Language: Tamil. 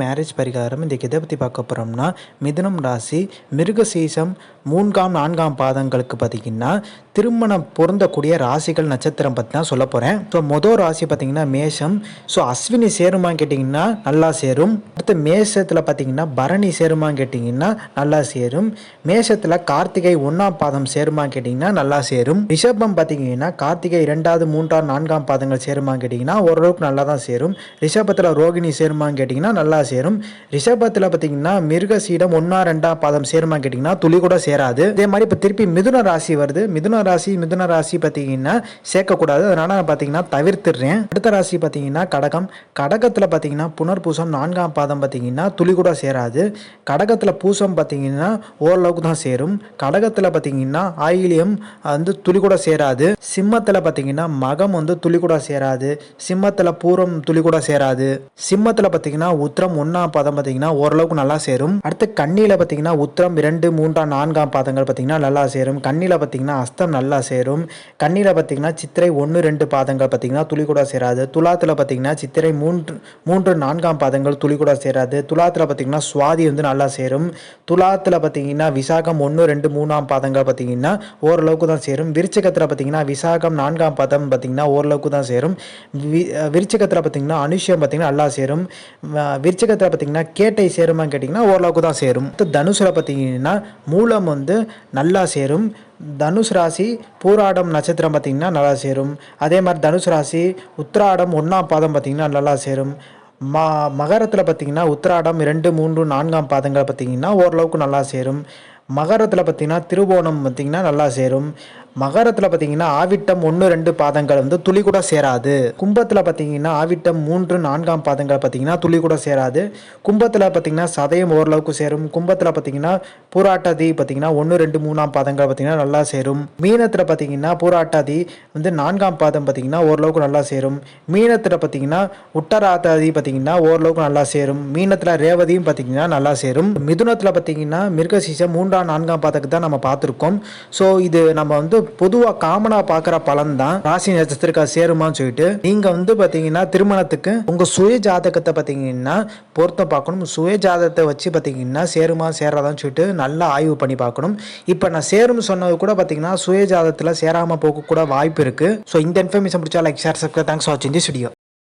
மேரேஜ் பரிகாரம் இந்த எதை பற்றி பார்க்க போகிறோம்னா மிதுனம் ராசி மிருகசீசம் மூன்றாம் நான்காம் பாதங்களுக்கு பார்த்தீங்கன்னா திருமணம் பொருந்தக்கூடிய ராசிகள் நட்சத்திரம் பற்றி தான் சொல்ல போகிறேன் ஸோ மொதல் ராசி பார்த்தீங்கன்னா மேஷம். ஸோ அஸ்வினி சேருமான்னு கேட்டிங்கன்னா நல்லா சேரும். அடுத்து மேஷத்தில் பார்த்தீங்கன்னா பரணி சேருமான்னு கேட்டிங்கன்னா நல்லா சேரும். மேஷத்தில் கார்த்திகை ஒன்றாம் பாதம் சேருமான்னு கேட்டிங்கன்னா நல்லா சேரும். ரிஷபம் பார்த்தீங்கன்னா கார்த்திகை இரண்டாவது மூன்றாம் நான்காம் பாதங்கள் சேருமான்னு கேட்டிங்கன்னா ஓரளவுக்கு நல்லா தான் சேரும். ரிஷபத்தில் ரோகிணி சேருமான்னு கேட்டிங்கன்னா நல்லா சேரும். ரிஷபத்தில் பார்த்தீங்கன்னா மிருகசீடம் ஒன்றா ரெண்டாம் பாதம் சேருமா கேட்டிங்கன்னா துளி கூட சேராது. அதே மாதிரி இப்போ திருப்பி மிதுன ராசி வருது. மிதுன ராசி மிதுன ராசி பார்த்தீங்கன்னா சேர்க்கக்கூடாது. அதனால் நான் பார்த்தீங்கன்னா தவிர்த்துடுறேன். அடுத்த ராசி பார்த்தீங்கன்னா கடகம். கடகத்தில் பார்த்தீங்கன்னா புனர்பூசம் நான்காம் பாதம் பார்த்தீங்கன்னா துளி கூட சேராது. கடகத்தில் பூசம் பார்த்தீங்கன்னா ஓரளவுக்கு தான் சேரும். கடகத்தில் பார்த்தீங்கன்னா ஆயிலியம் வந்து துளி கூட சேராது. சிம்மத்தில் பார்த்தீங்கன்னா மகம் வந்து துளி கூட சேராது. சிம்மத்தில் பூரம் துளி கூட சேராது. சிம்மத்தில் பார்த்தீங்கன்னா உத்திரம் ஒன்றாம் பாதம் பார்த்தீங்கன்னா ஓரளவுக்கு நல்லா சேரும். அடுத்து கண்ணியில் பார்த்தீங்கன்னா உத்திரம் இரண்டு மூன்றாம் நான்காம் பாதங்கள் பார்த்தீங்கன்னா நல்லா சேரும். கண்ணியில் பார்த்தீங்கன்னா அஸ்தம் நல்லா சேரும். கண்ணியில் பார்த்தீங்கன்னா சித்திரை ஒன்று ரெண்டு பாதங்கள் பார்த்தீங்கன்னா துளி கூட சேராது. துலாத்தில் பார்த்தீங்கன்னா சித்திரை மூன்று மூன்று நான்காம் பாதங்கள் துளி கூட சேராது. துலாத்தில் பார்த்தீங்கன்னா சுவாதி வந்து நல்லா சேரும். துலாத்தில் பார்த்தீங்கன்னா விசாகம் ஒன்று ரெண்டு மூணாம் பாதங்கள் பார்த்தீங்கன்னா ஓரளவுக்கு தான் சேரும். விருச்சகத்தில் பார்த்தீங்கன்னா விசாகம் நான்காம் பாதம் பார்த்தீங்கன்னா ஓரளவுக்கு தான் சேரும். விருச்சகத்தில் பார்த்தீங்கன்னா அனுஷ்யம் பார்த்தீங்கன்னா நல்லா சேரும். விருச்சகத்தில் பார்த்தீங்கன்னா கேட்டை சேருமான்னு கேட்டிங்கன்னா ஓரளவுக்கு தான் சேரும். அடுத்து தனுசில் பார்த்தீங்கன்னா மூலம் வந்து நல்லா சேரும். தனுஷ் ராசி பூராடம் நட்சத்திரம் பார்த்திங்கன்னா நல்லா சேரும். அதே மாதிரி தனுஷ் ராசி உத்திராடம் ஒன்றாம் பாதம் பார்த்திங்கன்னா நல்லா சேரும். மா மகரத்தில் பார்த்திங்கன்னா உத்திராடம் இரண்டு மூன்று நான்காம் பாதங்கள் பார்த்திங்கன்னா ஓரளவுக்கு நல்லா சேரும். மகரத்தில் பார்த்திங்கன்னா திருவோணம் பார்த்திங்கன்னா நல்லா சேரும். மகரத்தில் பார்த்தீங்கன்னா ஆவிட்டம் ஒன்று ரெண்டு பாதங்கள் வந்து துளி கூட சேராது. கும்பத்தில் பார்த்தீங்கன்னா ஆவிட்டம் மூன்று நான்காம் பாதங்கள் பார்த்தீங்கன்னா துளி கூட சேராது. கும்பத்தில் பார்த்தீங்கன்னா சதயம் ஓரளவுக்கு சேரும். கும்பத்தில் பார்த்தீங்கன்னா பூராட்டாதி பார்த்தீங்கன்னா ஒன்று ரெண்டு மூணாம் பாதங்கள் பார்த்தீங்கன்னா நல்லா சேரும். மீனத்தில் பார்த்தீங்கன்னா பூராட்டாதி வந்து நான்காம் பாதம் பார்த்தீங்கன்னா ஓரளவுக்கு நல்லா சேரும். மீனத்தில் பார்த்தீங்கன்னா உட்டராத்தாதி பார்த்தீங்கன்னா ஓரளவுக்கு நல்லா சேரும். மீனத்தில் ரேவதியும் பார்த்தீங்கன்னா நல்லா சேரும். மிதுனத்தில் பார்த்தீங்கன்னா மிருகசீசம் மூன்றாம் நான்காம் பாதத்துக்கு தான் நம்ம பார்த்துருக்கோம். ஸோ இது நம்ம வந்து பொதுவாக காமனாக பார்க்குற பலன் தான் ராசி நட்சத்திரக்கா சேருமான்னு சொல்லிட்டு நீங்கள் வந்து பார்த்தீங்கன்னா திருமணத்துக்கு உங்கள் சுய ஜாதகத்தை பார்த்தீங்கன்னா பொருத்தம் பார்க்கணும். சுய ஜாதகத்தை வச்சு பார்த்தீங்கன்னா சேருமா சேராதான்னு சொல்லிட்டு நல்லா ஆய்வு பண்ணி பார்க்கணும். இப்போ நான் சேரும்னு சொன்னது கூட பார்த்தீங்கன்னா சுய ஜாதகத்தில் சேராமல் போக கூட வாய்ப்பு இருக்குது ஸோ இந்த இன்ஃபர்மேஷன் பிடிச்சா லைக் ஷேர் சப்ஸ்கிரைப் தேங்க்ஸ் வாட்சிங் தி ஸ்டுடியோ